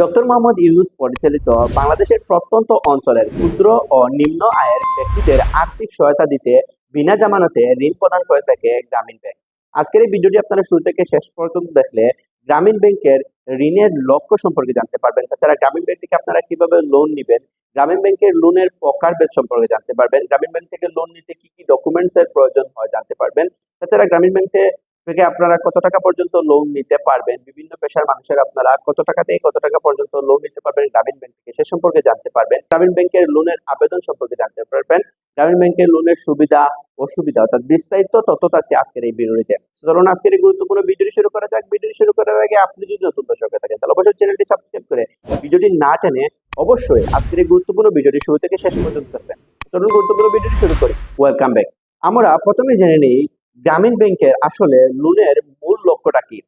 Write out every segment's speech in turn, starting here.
Doctor Mohammad Yunus পরিচালিত বাংলাদেশের প্রত্যন্ত অঞ্চলের ক্ষুদ্র ও নিম্ন আয়ের ব্যক্তিদের আর্থিক সহায়তা দিতে বিনা জামানতে ঋণ প্রদান করে থাকে গ্রামীণ ব্যাংক। আজকের এই ভিডিওটি আপনারা শুরু থেকে শেষ পর্যন্ত দেখলে গ্রামীণ ব্যাংকের ঋণের লক্ষ্য সম্পর্কে জানতে পারবেন। তাছাড়া গ্রামীণ ব্যাংক থেকে আপনারা কীভাবে লোন নেবেন, গ্রামীণ ব্যাংকের লোনের প্রকারভেদ সম্পর্কে জানতে পারবেন, গ্রামীণ ব্যাংক থেকে লোন নিতে কি কি ডকুমেন্টস এর প্রয়োজন হয় জানতে পারবেন। তাছাড়া গ্রামীণ ব্যাংক থেকে আপনারা কত টাকা পর্যন্ত লোন নিতে পারবেন? বিভিন্ন পেশার মানুষের আপনারা কত টাকা থেকে কত টাকা পর্যন্ত লোন নিতে পারবেন? গ্রামীণ ব্যাংক থেকে সে সম্পর্কে জানতে পারবেন। গ্রামীণ ব্যাংকের লোনের আবেদন সম্পর্কে জানতে পারবেন। গ্রামীণ ব্যাংকের লোনের সুবিধা, অসুবিধা, অর্থাৎ বিস্তারিত তথ্য থাকছে আজকের এই ভিডিওতে চলুন আজকের এই গুরুত্বপূর্ণ ভিডিওটি শুরু করা যাক। ভিডিওটি শুরু করার আগে আপনি যদি নতুন দর্শক থাকেন, তাহলে অবশ্যই চ্যানেলটি সাবস্ক্রাইব করে ভিডিওটি না টেনে অবশ্যই আজকের এই গুরুত্বপূর্ণ ভিডিওটি শুরু থেকে শেষ পর্যন্ত দেখবেন। চলুন গুরুত্বপূর্ণ ভিডিওটি শুরু করি। ওয়েলকাম ব্যাক আমরা প্রথমে জেনে নিই গ্রামীণ ব্যাংকের আসলে লোনের মূল লক্ষ্যটা কি?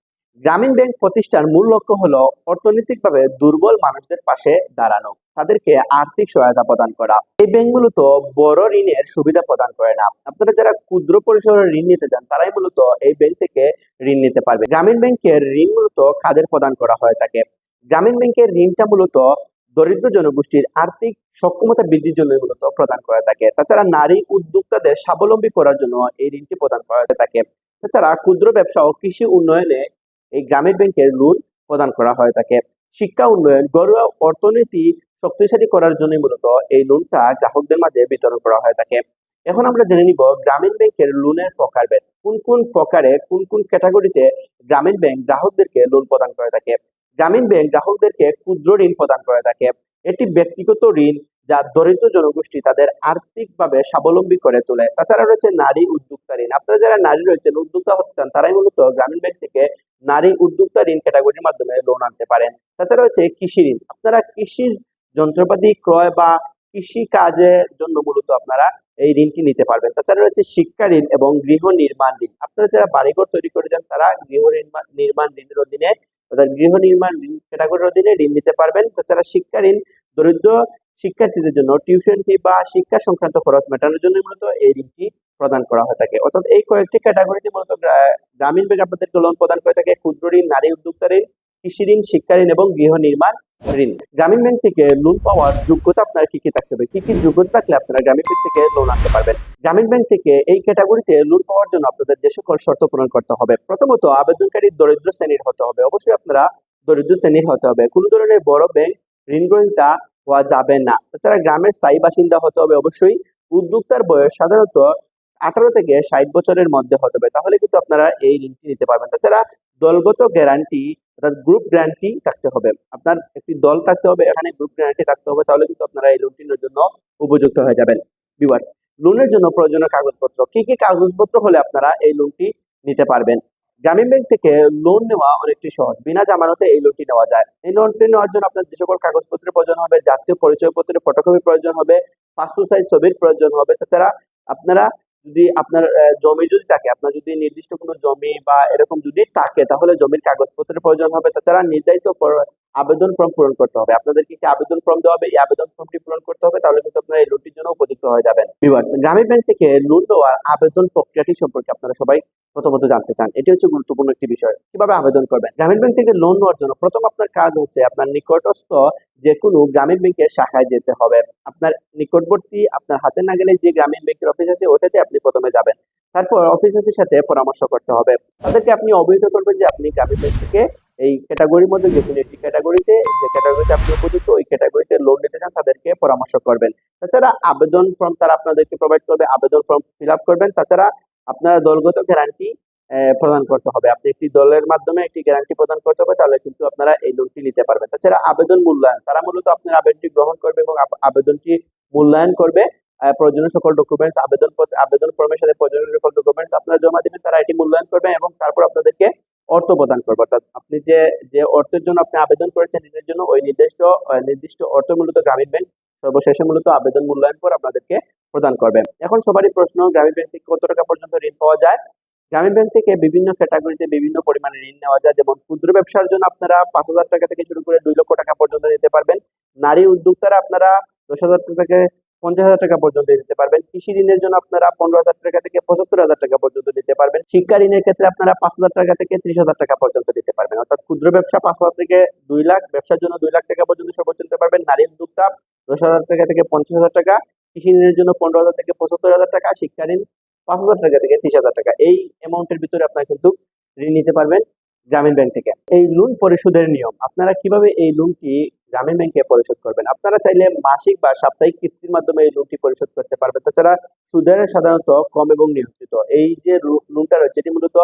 গ্রামীণ ব্যাংক প্রতিষ্ঠার মূল লক্ষ্য হলো অর্থনৈতিকভাবে দুর্বল মানুষদের পাশে দাঁড়ানো, তাদেরকে আর্থিক সহায়তা প্রদান করা। এই ব্যাংক মূলত বড় ঋণের সুবিধা প্রদান করে না। আপনারা যারা ক্ষুদ্র পরিসরের ঋণ নিতে চান, তারাই মূলত এই ব্যাংক থেকে ঋণ নিতে পারবে। গ্রামীণ ব্যাংকের ঋণ মূলত কাদের প্রদান করা হয়ে থাকে গ্রামীণ ব্যাংকের ঋণটা মূলত দরিদ্র জনগোষ্ঠীর আর্থিক সক্ষমতা বৃদ্ধির জন্য মূলত প্রদান করা থাকে। তাছাড়া নারী উদ্যোক্তাদের স্বাবলম্বী করার জন্য এই ঋণটি প্রদান করা হয়ে থাকে। তাছাড়া ক্ষুদ্র ব্যবসা ও কৃষি উন্নয়নে এই গ্রামীণ ব্যাংকের লোন প্রদান করা হয়ে থাকে। শিক্ষা উন্নয়ন, ঘরোয়া অর্থনীতি শক্তিশালী করার জন্য মূলত এই লোনটা গ্রাহকদের মাঝে বিতরণ করা হয়ে থাকে। এখন আমরা জেনে নিব গ্রামীণ ব্যাংকের লোনের প্রকারভেদ। কোন কোন প্রকারে, কোন কোন ক্যাটাগরিতে গ্রামীণ ব্যাংক গ্রাহকদেরকে লোন প্রদান করে থাকে? গ্রামীণ ব্যাংক গ্রাহকদেরকে ক্ষুদ্র ঋণ প্রদান করে থাকে। এটি ব্যক্তিগত ঋণ যা দরিদ্র জনগোষ্ঠী তাদের আর্থিকভাবে স্বাবলম্বী করে তোলে। তাছাড়া রয়েছে নারী উদ্যোক্তা ঋণ। আপনারা যারা নারী রয়েছেন, উদ্যোক্তা হচ্ছেন, তারাই মূলত গ্রামীণ ব্যাংক থেকে নারী উদ্যোক্তা ঋণ ক্যাটাগরির মাধ্যমে লোন আনতে পারেন। তাছাড়া রয়েছে কৃষি ঋণ। আপনারা কৃষি যন্ত্রপাতি ক্রয় বা কৃষি কাজের জন্য মূলত আপনারা এই ঋণটি নিতে পারবেন। তাছাড়া রয়েছে শিক্ষা ঋণ এবং গৃহ নির্মাণ ঋণ। আপনারা যারা বাড়িঘর তৈরি করে যান, তারা গৃহ নির্মাণ নির্মাণ ঋণের অধীনে অর্থাৎ গৃহ নির্মাণ ঋণ ক্যাটাগরির অধীনে ঋণ নিতে পারবেন। তাছাড়া শিক্ষা ঋণ, দরিদ্র শিক্ষার্থীদের জন্য টিউশন ফি বা শিক্ষা সংক্রান্ত খরচ মেটানোর জন্য মূলত এই ঋণটি প্রদান করা হয়ে থাকে। অর্থাৎ এই কয়েকটি ক্যাটাগরিতে মূলত গ্রা- গ্রামীণ ব্যাংক আপনাদেরকে লোন প্রদান করে থাকে। ক্ষুদ্র ঋণ, নারী উদ্যোক্তা ঋণ কৃষি ঋণ শিক্ষা ঋণ এবং গৃহ নির্মাণ ঋণ। গ্রামীণ ব্যাংক থেকে লোন পাওয়ার যোগ্যতা আপনার কি কি থাকতে হবে? কি কি যোগ্যতা থাকলে আপনারা গ্রামীণ ব্যাংক থেকে লোন আনতে পারবেন? গ্রামীণ ব্যাংক থেকে এই ক্যাটাগরিতে লোন পাওয়ার জন্য আপনাদের যে সকল শর্ত পূরণ করতে হবে। প্রথমত, আবেদনকারী দরিদ্র শ্রেণির হতে হবে। অবশ্যই আপনারা দরিদ্র শ্রেণির হতে হবে। কোনো ধরনের বড় ব্যাংক ঋণ গ্রহীতা হওয়া যাবে না। তাছাড়া গ্রামের স্থায়ী বাসিন্দা হতে হবে অবশ্যই। উদ্যোক্তার বয়স সাধারণত আঠারো থেকে ষাট বছরের মধ্যে হতে হবে তাহলে কিন্তু আপনারা এই ঋণটি নিতে পারবেন। তাছাড়া দলগত গ্যারান্টি অর্থাৎ গ্রুপ গ্যারান্টি থাকতে হবে। আপনার একটি দল থাকতে হবে, এখানে গ্রুপ গ্যারান্টি থাকতে হবে, তাহলে কিন্তু আপনারা এই লোনটির জন্য উপযুক্ত হয়ে যাবেন। ভিউয়ার্স লোনের জন্য প্রয়োজনীয় কাগজপত্র, কি কি কাগজপত্র হলে আপনারা এই লোনটি নিতে পারবেন? গ্রামীণ ব্যাংক থেকে লোন নেওয়া অনেকটি সহজ। বিনা জামানতে এই লোনটি নেওয়া যায়। এই লোনটি নেওয়ার জন্য আপনার যে সকল কাগজপত্রের প্রয়োজন হবে, জাতীয় পরিচয়পত্রের ফটোকপি প্রয়োজন হবে, পাসপোর্ট সাইজ ছবির প্রয়োজন হবে। তাছাড়া আপনারা যদি আপনার জমি যদি থাকে, আপনার যদি নির্দিষ্ট কোনো জমি বা এরকম যদি থাকে, তাহলে জমির কাগজপত্রের প্রয়োজন হবে। তাছাড়া নির্ধারিত আবেদন ফর্ম পূরণ করতে হবে। আপনাদেরকে কি আবেদন ফর্ম দেওয়া হবে? এই আবেদন ফর্মটি পূরণ করতে হবে, তাহলে কিন্তু আপনারা এই লোনটির জন্য উপযুক্ত হয়ে যাবেন। গ্রামীণ ব্যাংক থেকে লোন নেওয়ার আবেদন প্রক্রিয়াটি সম্পর্কে আপনারা সবাই প্রথমত জানতে চান। এটি হচ্ছে গুরুত্বপূর্ণ একটি বিষয়। কীভাবে আবেদন করবেন? গ্রামীণ ব্যাংক থেকে লোন নেওয়ার জন্য প্রথম আপনার কাজ হচ্ছে আপনার নিকটস্থ যে কোনো গ্রামীণ ব্যাংকের শাখায় যেতে হবে। আপনার নিকটবর্তী আপনার হাতে না গেলে যে গ্রামীণ ব্যাংকের অফিস আছে, ওটাতে আপনি প্রথমে যাবেন। তারপর অফিসারদের সাথে পরামর্শ করতে হবে। তাদেরকে আপনি অবহিত করবেন যে আপনি গ্রামীণ ব্যাংক থেকে এই ক্যাটাগরির মধ্যে যে কোনো একটি ক্যাটাগরিতে যে ক্যাটাগরিতে আপনি উপযুক্ত, ওই ক্যাটাগরিতে লোন নিতে চান, তাদেরকে পরামর্শ করবেন। তাছাড়া আবেদন ফর্ম তারা আপনাদেরকে প্রোভাইড করবে। আবেদন ফর্ম ফিল আপ করবেন। তাছাড়া আপনার দলগত গ্যারান্টি প্রদান করতে হবে। আপনি একটি দলের মাধ্যমে একটি গ্যারান্টি প্রদান করতে হবে, তাহলে কিন্তু আপনারা এই লোনটি নিতে পারবেন। তাছাড়া আবেদন মূল্যায়ন, তারা মূলত আপনার আবেদনটি গ্রহণ করবে এবং আবেদনটি মূল্যায়ন করবে। প্রয়োজনীয় সকল ডকুমেন্টস আবেদন আবেদন ফর্মের সাথে প্রয়োজনীয় সকল ডকুমেন্টস আপনারা জমা দিবেন, তারা এটি মূল্যায়ন করবে এবং তারপর আপনাদেরকে অর্থ প্রদান করবে। অর্থাৎ আপনি যে যে অর্থের জন্য আপনি আবেদন করেছেন, ঋণের জন্য, ওই নির্দিষ্ট নির্দিষ্ট অর্থ মূলত গ্রামীণ ব্যাংক সর্বশেষে মূলত আবেদন মূল্যায়ন পর আপনাদেরকে প্রদান করবে এখন সবারই প্রশ্ন, গ্রামীণ ব্যাংক থেকে কত টাকা পর্যন্ত ঋণ পাওয়া যায়? গ্রামীণ ব্যাংক থেকে বিভিন্ন ক্যাটাগরিতে বিভিন্ন পরিমাণে ঋণ নেওয়া যায়। যেমন ক্ষুদ্র ব্যবসার জন্য আপনারা পাঁচ হাজার টাকা থেকে শুরু করে দুই লক্ষ টাকা পর্যন্ত নিতে পারবেন। নারী উদ্যোক্তারা আপনারা দশ হাজার টাকা থেকে পঞ্চাশ হাজার টাকা পর্যন্ত নিতে পারবেন। কৃষি ঋণের জন্য আপনারা পনেরো হাজার টাকা থেকে পঁচাত্তর হাজার টাকা পর্যন্ত নিতে পারবেন। শিক্ষা ঋণের ক্ষেত্রে আপনারা পাঁচ হাজার টাকা থেকে ত্রিশ হাজার টাকা পর্যন্ত নিতে পারবেন। অর্থাৎ ক্ষুদ্র ব্যবসা পাঁচ হাজার থেকে দুই লাখ, ব্যবসার জন্য দুই লাখ টাকা পর্যন্ত সর্বোচ্চ নিতে পারবেন। নারী উদ্যোক্তা দশ হাজার টাকা থেকে পঞ্চাশ হাজার টাকা। কৃষি ঋণের জন্য পনেরো হাজার থেকে পঁচাত্তর হাজার টাকা, শিক্ষা ঋণ পাঁচ হাজার টাকা থেকে ত্রিশ হাজার টাকা। এই অ্যামাউন্টের ভিতরে আপনারা কিন্তু ঋণ নিতে পারবেন গ্রামীণ ব্যাংক থেকে। এই লোন পরিশোধের নিয়ম, আপনারা কীভাবে এই লোনটি গ্রামীণ ব্যাংকে পরিশোধ করবেন? আপনারা চাইলে মাসিক বা সাপ্তাহিক কিস্তির মাধ্যমে এই লোনটি পরিশোধ করতে পারবেন। তাছাড়া সুদের সাধারণত কম এবং নিয়ন্ত্রিত। এই যে লোনটা রয়েছে, এটি মূলত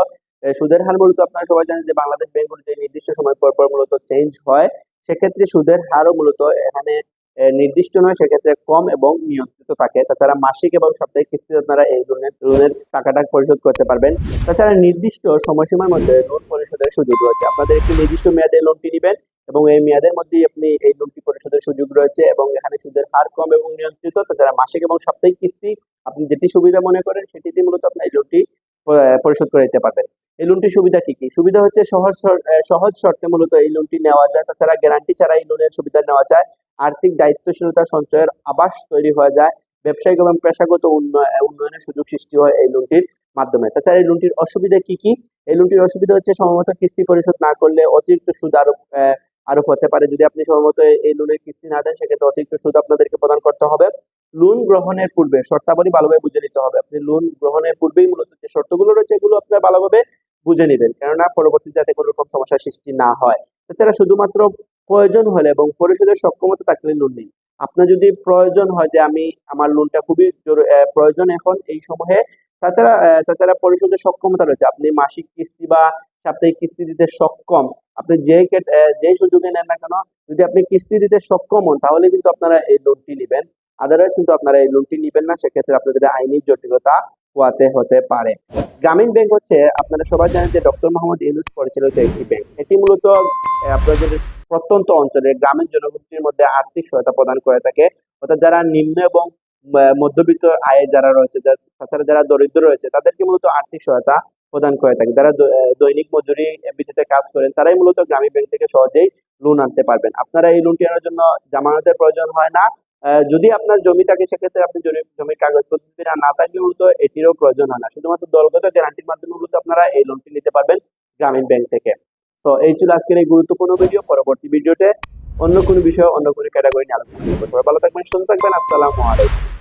সুদের হার মূলত আপনারা সবাই জানেন যে বাংলাদেশ ব্যাংকগুলিতে নির্দিষ্ট সময় পর পর মূলত চেঞ্জ হয়। সেক্ষেত্রে সুদের হারও মূলত এখানে নির্দিষ্ট নয়, সেক্ষেত্রে কম এবং নিয়ন্ত্রিত থাকে। তাছাড়া মাসিক এবং সাপ্তাহিক কিস্তিতে আপনারা এই লোনের লোনের টাকাটা পরিশোধ করতে পারবেন। তাছাড়া নির্দিষ্ট সময়সীমার মধ্যে লোন পরিশোধের সুযোগ রয়েছে। আপনাদের একটি নির্দিষ্ট মেয়াদে লোনটি নেবেন এবং এই মেয়াদের মধ্যেই আপনি এই লোনটি পরিশোধের সুযোগ রয়েছে এবং এখানে সুদের হার কম এবং নিয়ন্ত্রিত। তাছাড়া মাসিক এবং সাপ্তাহিক কিস্তি আপনি যেটি সুবিধা মনে করেন সেটিতে মূলত আপনি এই লোনটি পরিশোধ করে দিতে পারবেন। এই লোনটির সুবিধা কি কি? সুবিধা হচ্ছে সহজ সহজ শর্তে মূলত এই লোনটি নেওয়া যায়। তাছাড়া গ্যারান্টি ছাড়া এই লোনের সুবিধা নেওয়া যায়। আর্থিক দায়িত্বশীলতা সঞ্চয়ের আবাস তৈরি হয়ে যায়। ব্যবসায়িক এবং পেশাগত উন্নয়- উন্নয়নের সুযোগ সৃষ্টি হয় এই লোনটির মাধ্যমে। তাছাড়া এই লোনটির অসুবিধা কি কি? এই লোনটির অসুবিধা হচ্ছে সময়মতো কিস্তি পরিশোধ না করলে অতিরিক্ত সুদ আরোপ আরোপ হতে পারে। যদি আপনি সময়মতো এই লোনের কিস্তি না দেন, সেক্ষেত্রে অতিরিক্ত সুদ আপনাদেরকে প্রদান করতে হবে। লোন গ্রহণের পূর্বে শর্তাবলী ভালোভাবে বুঝে নিতে হবে। আপনি লোন গ্রহণের পূর্বেই মূলত যে শর্তগুলো রয়েছে, এগুলো আপনার ভালোভাবে বুঝে নেবেন। কেননা পরবর্তীতে যাতে কোনো রকম সমস্যার সৃষ্টি না হয়। তাছাড়া শুধুমাত্র প্রয়োজন হলে এবং পরিশোধের সক্ষমতা থাকলে লোন নিন আপনার যদি প্রয়োজন হয় যে আমি আমার লোনটা খুবই প্রয়োজন এখন এই সময়ে, তাছাড়া তাছাড়া পরিশোধের সক্ষমতা রয়েছে। আপনি মাসিক কিস্তি বা সাপ্তাহিক কিস্তি দিতে সক্ষম, আপনি যে যে সুযোগে নেন না কেন, যদি আপনি কিস্তি দিতে সক্ষম হন, তাহলে কিন্তু আপনারা এই লোনটি নেবেন। আদারওয়াইজ কিন্তু আপনারা এই লোনটি নেবেন না, সেক্ষেত্রে আপনাদের আইনি জটিলতা পোয়াতে হতে পারে। গ্রামীণ ব্যাংক হচ্ছে, আপনারা সবাই জানেন যে ডক্টর মোহাম্মদ ইউনুস পরিচালিত একটি ব্যাংক এটি মূলত আপনাদের প্রত্যন্ত অঞ্চলের গ্রামীণ জনগোষ্ঠীর মধ্যে আর্থিক সহায়তা প্রদান করে থাকে। অর্থাৎ যারা নিম্ন এবং মধ্যবিত্ত আয়ে যারা রয়েছে তাছাড়া যারা দরিদ্র রয়েছে, তাদেরকে মূলত আর্থিক সহায়তা প্রদান করে থাকে। যারা দৈনিক মজুরি ভিত্তিতে কাজ করেন, তারাই মূলত গ্রামীণ ব্যাংক থেকে সহজেই লোন আনতে পারবেন। আপনারা এই লোনটি আনার জন্য জামানতের প্রয়োজন হয় না। যদি আপনার জমি থাকে, সেক্ষেত্রে আপনি জমির কাগজপত্র না- থাকলে মূলত এটিরও প্রয়োজন হয় না। শুধুমাত্র দলগত গ্যারান্টির মাধ্যমে মূলত আপনারা এই লোনটি নিতে পারবেন গ্রামীণ ব্যাংক থেকে। তো এই ছিল আজকের এই গুরুত্বপূর্ণ ভিডিও পরবর্তী ভিডিওতে অন্য কোনো বিষয়, অন্য কোনো ক্যাটাগরি নিয়ে আলোচনা করব। সবাই ভালো থাকবেন, সুস্থ থাকবেন। আসসালামু আলাইকুম।